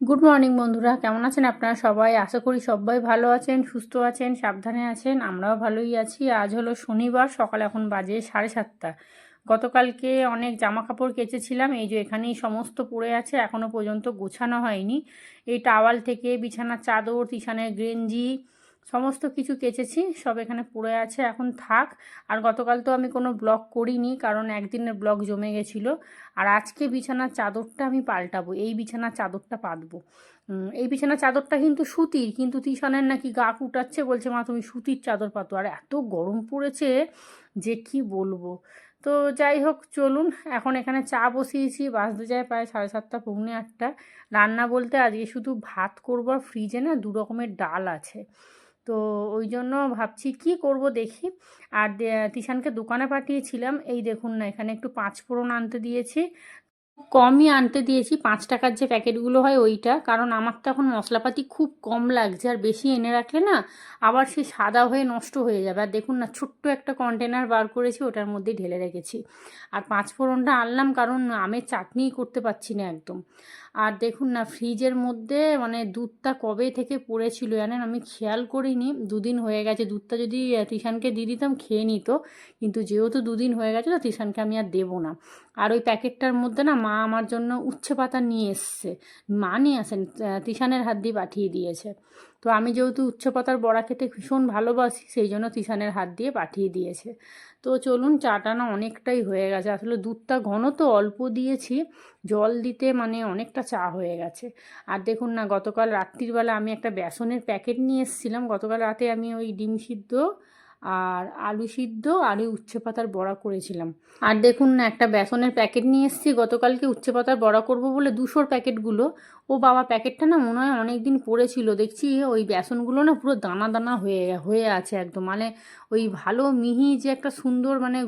Good morning বন্ধুরা। কেমন আছেন আপনারা সবাই? আশা করি সবাই ভালো আছেন, সুস্থ আছেন, সাবধানে আছেন। আমরাও ভালোই আছি। আজ হলো শনিবার, সকাল এখন বাজে সাড়ে সাতটা। গতকালকে অনেক জামা কাপড় কেচেছিলাম। এই যে এখানেই সমস্ত পড়ে আছে এখনও পর্যন্ত গোছানো হয়নি। এই টাওয়াল থেকে বিছানার চাদর তিছানের গেঞ্জি সমস্ত কিছু কেচেছি, সব এখানে পড়ে আছে, এখন থাক। আর গতকাল তো আমি কোনো ব্লগ করিনি, কারণ একদিনের ব্লগ জমে গেছিল। আর আজকে বিছানার চাদরটা আমি পাল্টাবো, এই বিছানার চাদরটা পাতবো। এই বিছানার চাদরটা কিন্তু সুতির, কিন্তু তিশানের নাকি গা কুটাচ্ছে, বলছে, মা, তুমি সুতির চাদর পাতো। আর এত গরম পড়েছে যে কি বলব। তো যাই হোক, চলুন, এখন এখানে চা বসিয়েছি, বাজতে যায় প্রায় সাড়ে সাতটা, পৌনে আটটা। রান্না বলতে আজকে শুধু ভাত করব আর ফ্রিজে না দু রকমের ডাল আছে। তো ওই জন্য ভাবছি কি করব দেখি। আর তিশানকে দোকানে পাঠিয়েছিলাম। এই দেখুন না, এখানে একটু পাঁচ ফোড়ন আনতে দিয়েছি। কমই আনতে দিয়েছি, পাঁচ টাকার যে প্যাকেটগুলো হয় ওইটা। কারণ আমার তো এখন মশলাপাতি খুব কম লাগছে, আর বেশি এনে রাখলে না আবার সে সাদা হয়ে নষ্ট হয়ে যাবে। আর দেখুন না, ছোট্ট একটা কন্টেনার বার করেছি, ওটার মধ্যে ঢেলে রেখেছি। আর পাঁচ ফোড়নটা আনলাম, কারণ আমের চাটনি করতে পারছি না একদম। আর দেখুন না, ফ্রিজের মধ্যে মানে দুধটা কবে থেকে পড়েছিল জানেন? আমি খেয়াল করিনি, দুদিন হয়ে গেছে। দুধটা যদি তিশানকে দিয়ে দিতাম, খেয়ে নিত। কিন্তু যেহেতু দুদিন হয়ে গেছে, তো তিশানকে আমি আর দেবো না। আর ওই প্যাকেটটার মধ্যে না, মা আমার জন্য উচ্ছে পাতা নিয়ে এসছে। মা নিয়ে আসেন তিশানের হাত দিয়ে পাঠিয়ে দিয়েছে। তো আমি যেহেতু উচ্ছে পাতার বড়া খেতে ভীষণ ভালোবাসি, সেই জন্য তিশানের হাত দিয়ে পাঠিয়ে দিয়েছে। তো চলুন চাটা না অনেকটাই হয়ে গেছে। আসলে দুধটা ঘন তো, অল্প দিয়েছি। জল দিতে মানে অনেকটা চা হয়ে গেছে। আর দেখুন না, গতকাল রাত্রিবেলা আমি একটা বেসনের প্যাকেট নিয়ে এসেছিলাম। গতকাল রাতে আমি ওই ডিম সিদ্ধ আর আলু সিদ্ধ আলু উচ্ছে পাতার বড়া করেছিলাম। আর দেখুন একটা বেসনের প্যাকেট নিয়ে এসেছি। গতকালকে উচ্ছে পাতার বড়া করব বলে দুশোর প্যাকেটগুলো। ও বাবা, প্যাকেটটা না মনে হয় অনেক দিন পড়েছিল। দেখছি ওই বেসনগুলো না পুরো দানা দানা হয়ে হয়ে আছে একদম। মানে ওই ভালো মিহি যে একটা সুন্দর মানে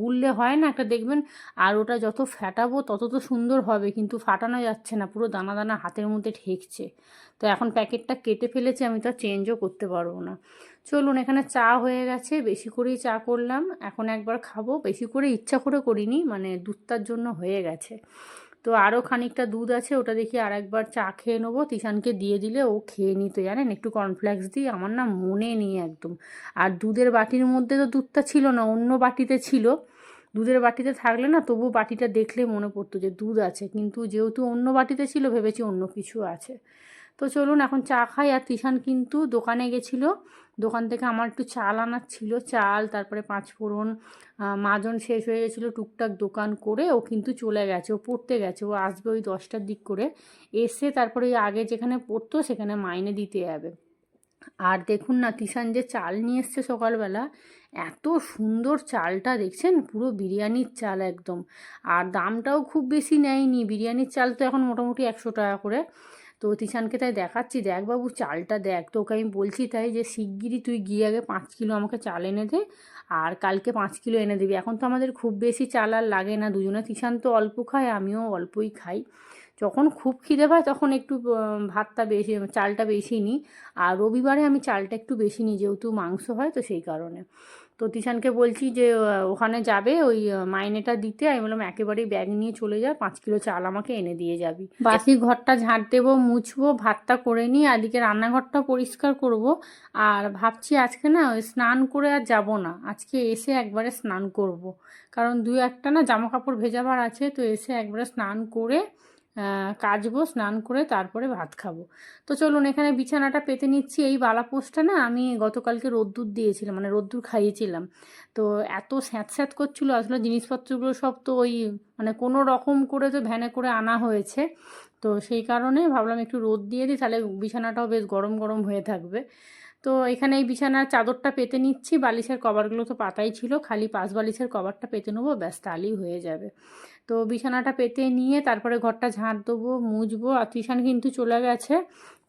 গুললে হয় না একটা দেখবেন, আর ওটা যত ফ্যাটাবো তত তো সুন্দর হবে, কিন্তু ফাটানো যাচ্ছে না। পুরো দানা দানা হাতের মধ্যে ঠেকছে। তো এখন প্যাকেটটা কেটে ফেলেছে, আমি তো চেঞ্জও করতে পারব না। চলুন, এখানে চা হয়ে গেছে, বেশি করেই চা করলাম। এখন একবার খাব। বেশি করে ইচ্ছা করে করিনি মানে দুধটার জন্য হয়ে গেছে। তো আরও খানিকটা দুধ আছে, ওটা দেখি আর একবার চা খেয়ে নেব। তিশানকে দিয়ে দিলে ও খেয়ে নিত, জানেন? একটু কর্নফ্লেক্স দিই আমার না মনে নেই একদম। আর দুধের বাটির মধ্যে তো দুধটা ছিল না, অন্য বাটিতে ছিল। দুধের বাটিতে থাকলে না তবু বাটিটা দেখলে মনে পড়তো যে দুধ আছে। কিন্তু যেহেতু অন্য বাটিতে ছিল, ভেবেছি অন্য কিছু আছে। তো চলুন এখন চা খাই। আর তিশান কিন্তু দোকানে গেছিল। দোকান থেকে আমার একটু চাল আনার ছিল। চাল, তারপরে পাঁচ ফোড়ন মাজন শেষ হয়ে গেছিল টুকটাক দোকান করে। ও কিন্তু চলে গেছে, ও পড়তে গেছে। ও আসবে ওই দশটার দিক করে। এসে তারপরে ওই আগে যেখানে পড়তো সেখানে মাইনে দিতে যাবে। আর দেখুন না, তিশান যে চাল নিয়ে এসছে সকালবেলা, এত সুন্দর চালটা দেখছেন? পুরো বিরিয়ানির চাল একদম। আর দামটাও খুব বেশি নেয়নি। বিরিয়ানির চাল তো এখন মোটামুটি একশো টাকা করে। তো তিশানকে তাই দেখাচ্ছি। দেখ বাবু, চালটা দেখ। তো ওকে আমি বলছি তাই যে, শিগগিরই তুই গিয়ে আগে পাঁচ কিলো আমাকে চাল এনে দে আর কালকে পাঁচ কিলো এনে দিবি। এখন তো আমাদের খুব বেশি চাল আর লাগে না। দুজনে, তিশান তো অল্প খায়, আমিও অল্পই খাই। যখন খুব খিদে পায়, তখন একটু ভাতটা বেশি, চালটা বেশি নিই। আর রবিবারে আমি চালটা একটু বেশি নিই, যেহেতু মাংস হয়, তো সেই কারণে। তো তিশানকে বলছি যে ওখানে যাবে ওই মাইনেটা দিতে। আমি বললাম একেবারেই ব্যাগ নিয়ে চলে যা পাঁচ কিলো চাল আমাকে এনে দিয়ে যাবি। বাসি ঘরটা ঝাঁট দেবো মুছবো ভাতটা করে নিই আদিকে রান্নাঘরটা পরিষ্কার করব। আর ভাবছি আজকে না ওই স্নান করে আর যাব না। আজকে এসে একবারে স্নান করব। কারণ দু একটা না জামা কাপড় ভেজাবার আছে তো এসে একবারে স্নান করে কাচবো, স্নান করে তারপরে ভাত খাব। তো চলুন, এখানে বিছানাটা পেতে নিচ্ছি। এই বালাপোষটা না আমি গতকালকে রোদ্দুর দিয়েছিলাম মানে রোদ্দুর খাইয়েছিলাম। তো এত স্যাঁত স্যাঁত করছিল, আসলে জিনিসপত্রগুলো সব তো ওই মানে কোনো রকম করে তো ভ্যানে করে আনা হয়েছে। তো সেই কারণে ভাবলাম একটু রোদ দিয়ে দিই, তাহলে বিছানাটাও বেশ গরম গরম হয়ে থাকবে। তো এখানে এই বিছানার চাদরটা পেতে নিচ্ছি, বালিশের কভারগুলো তো পাতাই ছিল, খালি পাশ বালিশের কভারটা পেতে নেব, ব্যাস তাহলেই হয়ে যাবে। তো বিছানাটা পেতে নিয়ে তারপরে ঘরটা ঝাঁট দেবো, মুছবো আর তিশান কিন্তু চলে গেছে।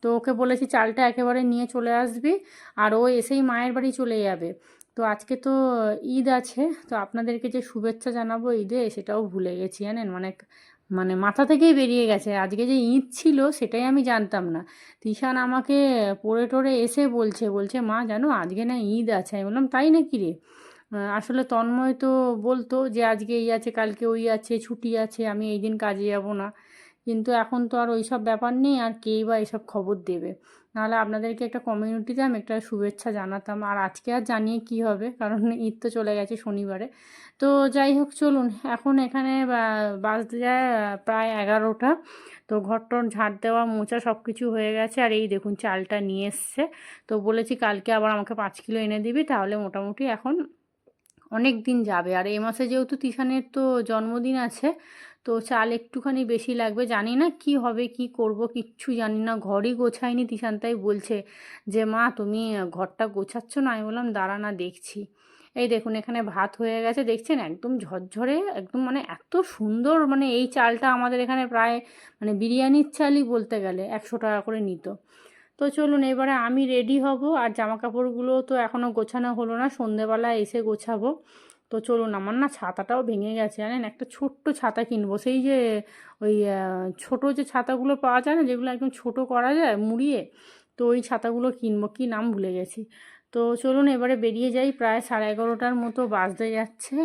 তো ওকে বলেছি, চালটা একেবারে নিয়ে চলে আসবি। আর ও এসেই মায়ের বাড়ি চলে যাবে। তো আজকে তো ঈদ আছে, তো আপনাদেরকে যে শুভেচ্ছা জানাব ঈদে, সেটাও ভুলে গেছি, জানেন? মানে মানে মাথা থেকেই বেরিয়ে গেছে। আজকে যে ঈদ ছিল, সেটাই আমি জানতাম না। তিশান আমাকে পড়ে টড়ে এসে বলছে বলছে, মা, জানো, আজকে না ঈদ আছে। আমি বললাম, তাই নাকি রে? আসলে তন্ময় তো বলতো যে, আজকে এই আছে, কালকে ওই আছে, ছুটি আছে, আমি এই দিন কাজে যাব না। কিন্তু এখন তো আর ওই সব ব্যাপার নেই, আর কেই বা এইসব খবর দেবে? নাহলে আপনাদেরকে একটা কমিউনিটি দিতাম একটা শুভেচ্ছা জানাতাম, আর আজকে আর জানিয়ে কি হবে? কারণ ঈদ তো চলে গেছে শনিবারে। তো যাই হোক, চলুন, এখন এখানে বা- বাজতে যায় প্রায় এগারোটা। তো ঘরটর ঝাড় দেওয়া মোচা সব কিছু হয়ে গেছে, আর এই দেখুন, চালটা নিয়ে এসছে। তো বলেছি, কালকে আবার আমাকে পাঁচ কিলো এনে দিবি, তাহলে মোটামুটি এখন অনেক দিন যাবে। আর এ মাসে যেহেতু তিশানের তো জন্মদিন আছে, তো চাল একটুখানি বেশি লাগবে। জানি না কি হবে, কি করব, কিচ্ছু জানি না। ঘরই গোছায়নি তিশান, তাই বলছে যে, মা, তুমি ঘরটা গোছাচ্ছ না? আমি বললাম, দাঁড়া না, দেখছি। এই দেখুন, এখানে ভাত হয়ে গেছে। দেখছেন, একদম ঝরঝরে, একদম মানে এত সুন্দর মানে এই চালটা আমাদের এখানে প্রায় মানে বিরিয়ানির চালই বলতে গেলে একশো টাকা করে নিত। তো চলুন এবারে আমি রেডি হব, আর জামা কাপড়গুলো তো এখনও গোছানো হলো না, সন্ধেবেলা এসে গোছাবো। তো চলুন, আমার না ছাতাটাও ভেঙে গেছে, জানেন? একটা ছোট্ট ছাতা কিনবো, সেই যে ওই ছোটো যে ছাতাগুলো পাওয়া যায় না, যেগুলো একদম ছোট করা যায়, মুড়িয়ে, তো ওই ছাতাগুলো কিনবো, কি নাম ভুলে গেছি। তো চলুন এবারে বেরিয়ে যাই, প্রায় সাড়ে এগারোটার মতো বাজতে যাচ্ছে।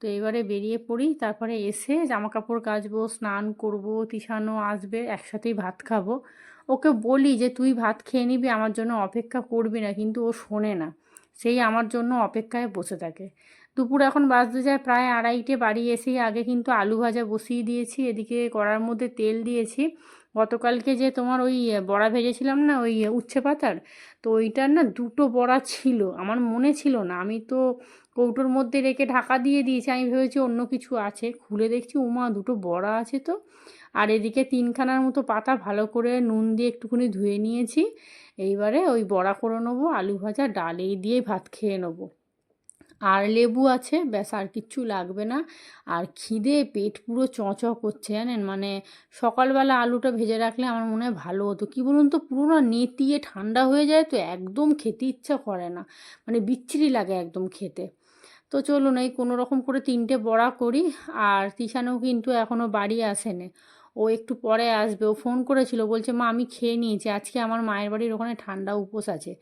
তো এবারে বেরিয়ে পড়ি, তারপরে এসে জামা কাপড় কাচবো, স্নান করব তিশানো আসবে, একসাথেই ভাত খাব। ওকে বলি যে, তুই ভাত খেয়ে নিবি, আমার জন্য অপেক্ষা করবি না। কিন্তু ও শোনে না। সেই আমার জন্য অপেক্ষায় বসে থাকে। দুপুর এখন বাজতে যায়, প্রায় আড়াইটে বাড়ি এসেই আগে কিন্তু আলু ভাজা বসিয়ে দিয়েছি, এদিকে কড়ার মধ্যে তেল দিয়েছি। গতকালকে যে তোমার ওই বড়া ভেজেছিলাম না, ওই উচ্ছে পাতার, তো ওইটার না দুটো বড়া ছিল। আমার মনে ছিল না। আমি তো কৌটোর মধ্যে রেখে ঢাকা দিয়ে দিয়েছি, আমি ভেবেছি অন্য কিছু আছে। খুলে দেখছি, উমা, দুটো বড়া আছে তো। আর এদিকে তিনখানার মতো পাতা ভালো করে নুন দিয়ে একটুখানি ধুয়ে নিয়েছি। এইবারে ওই বড়া করে নেব, আলু ভাজা, ডাল, এই দিয়েই ভাত খেয়ে নেব। আর লেবু আছে, ব্যাস, আর কিচ্ছু লাগবে না। আর খিদে, পেট পুরো চঁ করছে, জানেন? মানে সকালবেলা আলুটা ভেজে রাখলে আমার মনে হয় ভালো হতো। কী বলুন তো, পুরো না নেতিয়ে ঠান্ডা হয়ে যায় তো একদম খেতে ইচ্ছা করে না। মানে বিচ্ছিরি লাগে একদম খেতে। তো চলুন, এই কোনো রকম করে তিনটে বড়া করি। আর তিশানও কিন্তু এখনও বাড়ি আসেনি। ও একটু পরে আসবে। ও ফোন করেছিল, বলছে, মা, আমি খেয়ে নিয়েছি। আজকে আমার মায়ের বাড়ির ওখানে ঠান্ডা উপোস আছে।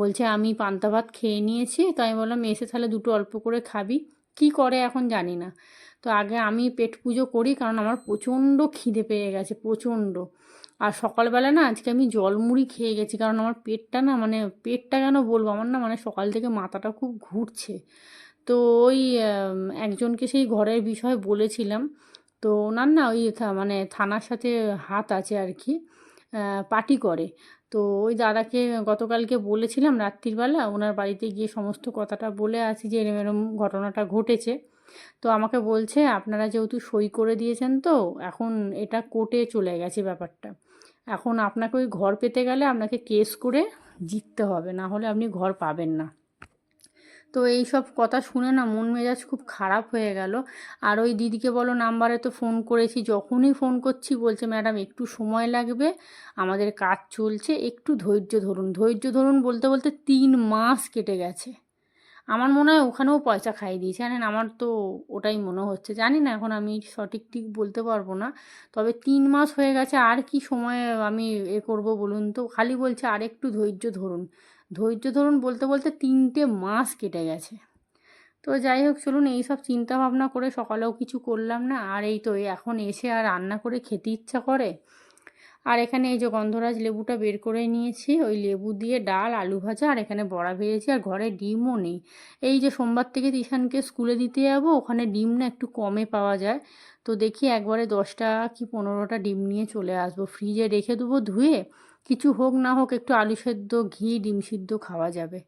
বলছে, আমি পান্তা ভাত খেয়ে নিয়েছি তো আমি বললাম, এসে তাহলে দুটো অল্প করে খাবি। কি করে এখন জানি না। তো আগে আমি পেট পুজো করি, কারণ আমার প্রচণ্ড খিদে পেয়ে গেছে, প্রচণ্ড। আর সকালবেলা না, আজকে আমি জলমুড়ি খেয়ে গেছি, কারণ আমার পেটটা না মানে পেটটা কেন বলব? আমার না মানে সকাল থেকে মাথাটা খুব ঘুরছে। তো ওই একজনকে সেই ঘরের বিষয়ে বলেছিলাম তো ওনার না ওই মানে থানার সাথে হাত আছে আর কি পার্টি করে। তো ওই দাদাকে গতকালকে বলেছিলাম রাত্রিবেলা ওনার বাড়িতে গিয়ে সমস্ত কথাটা বলে আসি যে এরম এরম ঘটনাটা ঘটেছে। তো আমাকে বলছে, আপনারা যেহেতু সই করে দিয়েছেন তো, এখন এটা কোর্টে চলে গেছে ব্যাপারটা। এখন আপনাকে ওই ঘর পেতে গেলে আপনাকে কেস করে জিততে হবে, না হলে আপনি ঘর পাবেন না। তো এই সব কথা শুনে না মন মেজাজ খুব খারাপ হয়ে গেল। আর ওই দিদিকে বলো নাম্বারে তো ফোন করেছি, যখনই ফোন করছি বলছে, ম্যাডাম, একটু সময় লাগবে, আমাদের কাজ চলছে, একটু ধৈর্য ধরুন। ধৈর্য ধরুন বলতে বলতে তিন মাস কেটে গেছে। আমার মনে হয় ওখানেও পয়সা খাইয়ে দিয়েছে। জানেন, আমার তো ওটাই মনে হচ্ছে। জানি না এখন আমি সঠিক ঠিক বলতে পারব না। তবে তিন মাস হয়ে গেছে, আর কি সময় আমি এ করব বলুন তো? খালি বলছে, আর একটু ধৈর্য ধরুন। ধৈর্য ধরুন বলতে বলতে তিনটে মাস কেটে গেছে। তো যাই হোক, চলুন এই সব চিন্তা ভাবনা করে সকালেও কিছু করলাম না। আর এই তো এখন এসে আর রান্না করে খেতে ইচ্ছা করে। আর এখানে এই যে গন্ধরাজ লেবুটা বের করে নিয়েছি, ওই লেবু দিয়ে ডাল, আলু ভাজা, আর এখানে বড়া ভেজেছি, আর ঘরে ডিমও নেই। এই যে সোমবার থেকে তিশানকে স্কুলে দিতে যাব, ওখানে ডিম না একটু কমে পাওয়া যায়। তো দেখি একবারে দশটা কি পনেরোটা ডিম নিয়ে চলে আসব। ফ্রিজে রেখে দেবো, ধুয়ে কিছু হোক না হোক একটু আলু সেদ্ধ, ঘি, ডিম সিদ্ধ খাওয়া যাবে।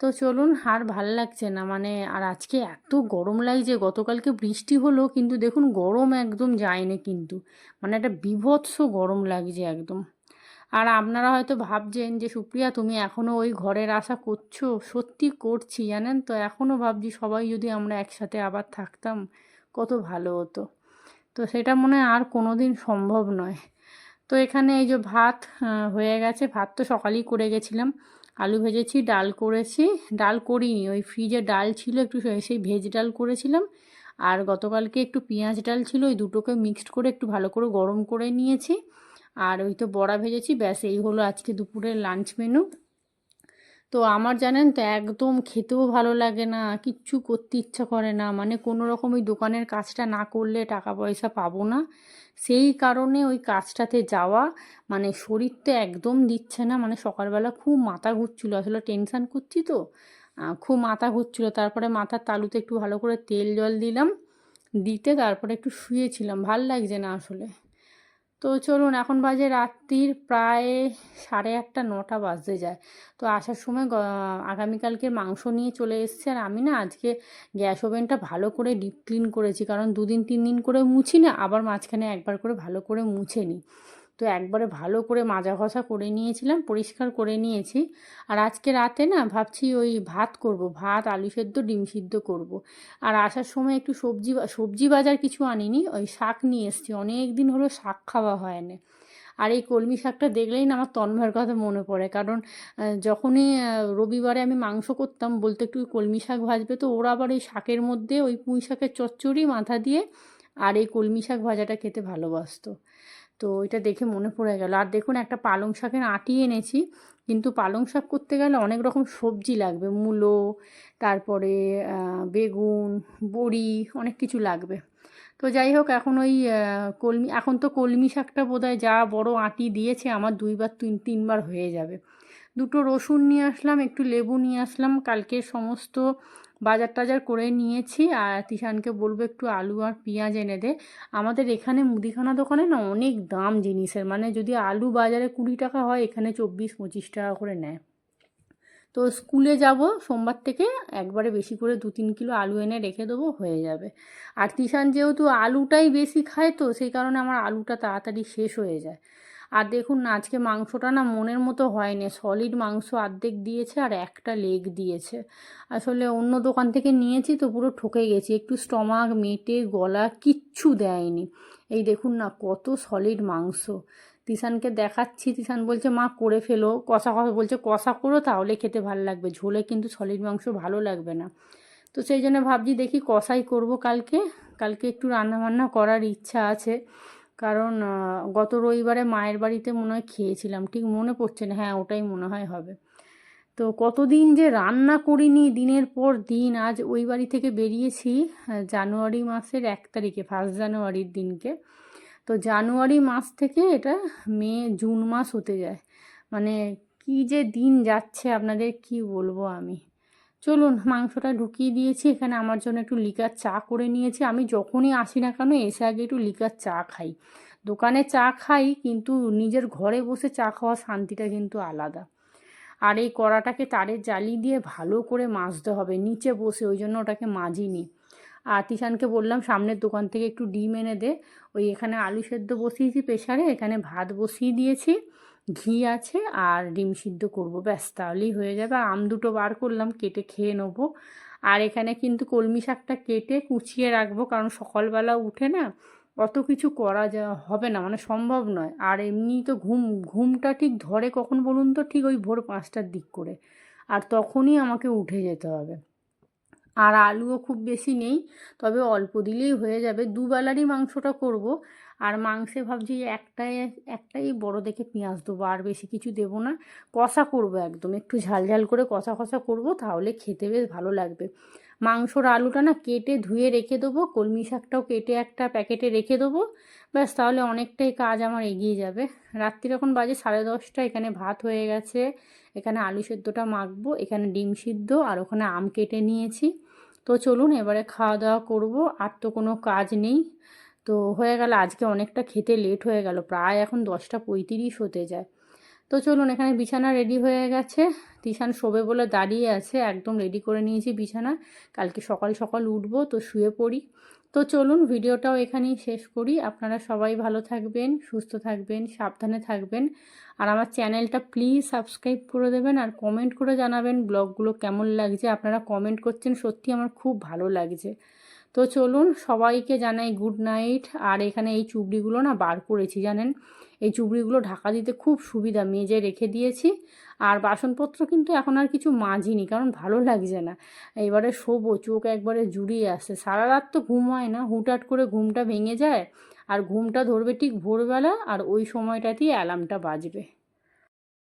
তো চলুন, আর ভালো লাগছে না। মানে আর আজকে এত গরম লাগছে, গতকালকে বৃষ্টি হলো, কিন্তু দেখুন গরম একদম যায়নি কিন্তু। মানে একটা বিভৎস গরম লাগছে একদম। আর আপনারা হয়তো ভাবছেন যে, সুপ্রিয়া, তুমি এখনও ওই ঘরের আশা করছ? সত্যি করছি, জানেন তো? এখনও ভাবছি সবাই যদি আমরা একসাথে আবার থাকতাম, কত ভালো হতো। তো সেটা মনে হয় আর কোনো দিন সম্ভব নয়। তো এখানে এই যে ভাত হয়ে গেছে। ভাত তো সকালেই করে গেছিলাম। আলু ভেজেছি, ডাল করেছি। ডাল করিনি, ওই ফ্রিজে ডাল ছিল একটু সেই ভেজ ডাল করেছিলাম। আর গতকালকে একটু পেঁয়াজ ডাল ছিল, ওই দুটোকে মিক্সড করে একটু ভালো করে গরম করে নিয়েছি। আর ওই তো বড়া ভেজেছি, ব্যাস এই হলো আজকে দুপুরের লাঞ্চ মেনু। তো আমার জানেন তো, একদম খেতেও ভালো লাগে না, কিচ্ছু করতে ইচ্ছা করে না। মানে কোনো রকম ওই দোকানের কাজটা না করলে টাকা পয়সা পাবো না। সেই কারণে ওই কাজটাতে যাওয়া মানে শরীর তো একদম দিচ্ছে না মানে সকালবেলা খুব মাথা ঘুরছিল। আসলে টেনশান করছি তো খুব মাথা ঘুরছিল। তারপরে মাথার তালুতে একটু ভালো করে তেল জল দিলাম, দিতে তারপরে একটু শুয়েছিলাম। ভালো লাগছে না আসলে। তো চলুন, এখন বাজে রাত্রির প্রায় সাড়ে আটটা, নটা বাজতে যায়। তো আসার সময় আগামীকালকে মাংস নিয়ে চলে এসছে। আর আমি না আজকে গ্যাস ওভেনটা ভালো করে ডিপ ক্লিন করেছি। কারণ দুদিন, তিন দিন করে মুছি না, আবার মাঝখানে একবার করে ভালো করে মুছে নিই। তো একবারে ভালো করে মাজা ঘষা করে নিয়েছিলাম, পরিষ্কার করে নিয়েছি। আর আজকে রাতে না ভাবছি ওই ভাত করব, ভাত, আলু সেদ্ধ, ডিম সিদ্ধ করব। আর আসার সময় একটু সবজি সবজি বাজার কিছু আনিনি, ওই শাক নিয়ে এসেছি অনেক দিন হলো শাক খাওয়া হয় না আর এই কলমি শাকটা দেখলেই না আমার তন্ময়ের কথা মনে পড়ে, কারণ যখনই রবিবারে আমি মাংস করতাম, বলতে একটু কলমি শাক ভাজবে, তো ওরা আবার ওই শাকের মধ্যে ওই পুঁই শাকের চচ্চড়ি মাথা দিয়ে আর এই কলমি শাক ভাজাটা খেতে ভালোবাসতো। তো এটা দেখে মনে পড়ে গেল। আর দেখুন, একটা পালং শাকের আটি এনেছি, কিন্তু পালং শাক করতে গেলে অনেক রকম সবজি লাগবে। মূলো, তারপরে বেগুন, বড়ি, অনেক কিছু লাগবে। তো যাই হোক, এখন ওই কলমি, এখন তো কলমি শাকটা বোধহয় যা বড় আঁটি দিয়েছে, আমার দুইবার, তিন, তিনবার হয়ে যাবে। দুটো রসুন নিয়ে আসলাম, একটু লেবু নিয়ে আসলাম। কালকে সমস্ত বাজার টাজার করে নিয়েছি। আর তিশানকে বলব একটু আলু আর পেঁয়াজ এনে দে। আমাদের এখানে মুদিখানা দোকানে না অনেক দাম জিনিসের। মানে যদি আলু বাজারে কুড়ি টাকা হয়, এখানে চব্বিশ, পঁচিশ টাকা করে নেয়। তো স্কুলে যাব সোমবার থেকে, একবারে বেশি করে দু তিন কিলো আলু এনে রেখে দেবো, হয়ে যাবে। আর তিশান যেহেতু আলুটাই বেশি খায় তো, সেই কারণে আমার আলুটা তাড়াতাড়ি শেষ হয়ে যায়। আর দেখুন না, আজকে মাংসটা না মনের মতো হয়নি। সলিড মাংস অর্ধেক দিয়েছে আর একটা লেগ দিয়েছে। আসলে অন্য দোকান থেকে নিয়েছি তো পুরো ঠকে গেছি। একটু স্টমাক মেটে, গলা কিচ্ছু দেয়নি। এই দেখুন না, কত সলিড মাংস। তিশানকে দেখাচ্ছি, তিশান বলছে, মা, করে ফেলো। কষা কষা, বলছে, কষা করো, তাহলে খেতে ভালো লাগবে। ঝোলে কিন্তু সলিড মাংস ভালো লাগবে না। তো সেই জন্য ভাবছি দেখি কষাই করব কালকে। কালকে একটু রান্নাবান্না করার ইচ্ছা আছে। কারণ গত রবিবারে মায়ের বাড়িতে মনে হয় খেয়েছিলাম। ঠিক মনে পড়ছে না। হ্যাঁ ওটাই মনে হয় হবে। তো কতদিন যে রান্না করিনি, দিনের পর দিন, আজ ওই বাড়ি থেকে বেরিয়েছি জানুয়ারি মাসের এক তারিখে ফার্স্ট জানুয়ারির দিনকে। তো জানুয়ারি মাস থেকে এটা মে, জুন মাস হতে যায়। মানে কি যে দিন যাচ্ছে, আপনাদের কি বলব আমি? চলুন, মাংসটা ঢুকিয়ে দিয়েছি। এখানে আমার জন্য একটু লিকার চা করে নিয়েছি। আমি যখনই আসি না কেন, এসে আগে একটু লিকার চা খাই। দোকানে চা খাই, কিন্তু নিজের ঘরে বসে চা খাওয়ার শান্তিটা কিন্তু আলাদা। আর এই কড়াটাকে তারের জালি দিয়ে ভালো করে মাজতে হবে, নিচে বসে, ওই জন্য ওটাকে মাজিনি। আর তিশানকে বললাম, সামনের দোকান থেকে একটু ডিম এনে দে। ওই এখানে আলু সেদ্ধ বসিয়েছি প্রেশারে এখানে ভাত বসিয়ে দিয়েছি। ঘি আছে আর ডিম সিদ্ধ করব। ব্যাস, তাহলেই হয়ে যাবে। আম দুটো বার করলাম, কেটে খেয়ে নেব। আর এখানে কিন্তু কলমি শাকটা কেটে কুচিয়ে রাখব, কারণ সকালবেলা উঠে না অত কিছু করা যা হবে না মানে সম্ভব নয়। আর এমনি তো ঘুম, ঘুমটা ঠিক ধরে কখন বলুন তো? ঠিক ওই ভোর পাঁচটার দিক করে। আর তখনই আমাকে উঠে যেতে হবে। আর আলুও খুব বেশি নেই, তবে অল্প দিলেই হয়ে যাবে। দুবেলারই মাংসটা করব। আর মাংসে ভাবছি একটাই একটাই বড় দেখে পেঁয়াজ দেবো, আর বেশি কিছু দেবো না। কষা করব একদম, একটু ঝাল ঝাল করে কষা কষা করব, তাহলে খেতে বেশ ভালো লাগবে। মাংসর আলুটা না কেটে ধুয়ে রেখে দেবো, কলমি শাকটাও কেটে একটা প্যাকেটে রেখে দেবো, ব্যাস তাহলে অনেকটাই কাজ আমার এগিয়ে যাবে। রাত্রির এখন বাজে সাড়ে দশটা, এখানে ভাত হয়ে গেছে, এখানে আলু সেদ্ধটা মাখবো, এখানে ডিম সিদ্ধ, আর ওখানে আম কেটে নিয়েছি। তো চলুন এবারে খাওয়া দাওয়া করব, আর তো কোনো কাজ নেই। তো হয়ে গেল, আজকে অনেকটা খেতে লেট হয়ে গেল, প্রায় এখন দশটা পঁয়ত্রিশ হতে যায়। তো চলুন, এখানে বিছানা রেডি হয়ে গেছে। তিশান শোবে বলে দাঁড়িয়ে আছে, একদম রেডি করে নিয়েছি বিছানা। কালকে সকাল সকাল উঠবো, তো শুয়ে পড়ি। তো চলুন, ভিডিওটাও এখানেই শেষ করি। আপনারা সবাই ভালো থাকবেন, সুস্থ থাকবেন, সাবধানে থাকবেন। আর আমার চ্যানেলটা প্লিজ সাবস্ক্রাইব করে দেবেন আর কমেন্ট করে জানাবেন ব্লগগুলো কেমন লাগছে। আপনারা কমেন্ট করছেন, সত্যি আমার খুব ভালো লাগছে। তো চলুন সবাইকে জানাই গুড নাইট। আর এখানে এই চুবড়িগুলো না বার করেছি, জানেন? এই চুবড়িগুলো ঢাকা দিতে খুব সুবিধা, মেজে রেখে দিয়েছি। আর বাসনপত্র কিন্তু এখন আর কিছু মাজিনি, কারণ ভালো লাগছে না। এবারে শোবো, চোখ একবারে জুড়িয়ে আসছে। সারা রাত তো ঘুম হয় না, হুটহাট করে ঘুমটা ভেঙে যায়। আর ঘুমটা ধরবে ঠিক ভোরবেলা, আর ওই সময়টাতেই অ্যালার্মটা বাজবে।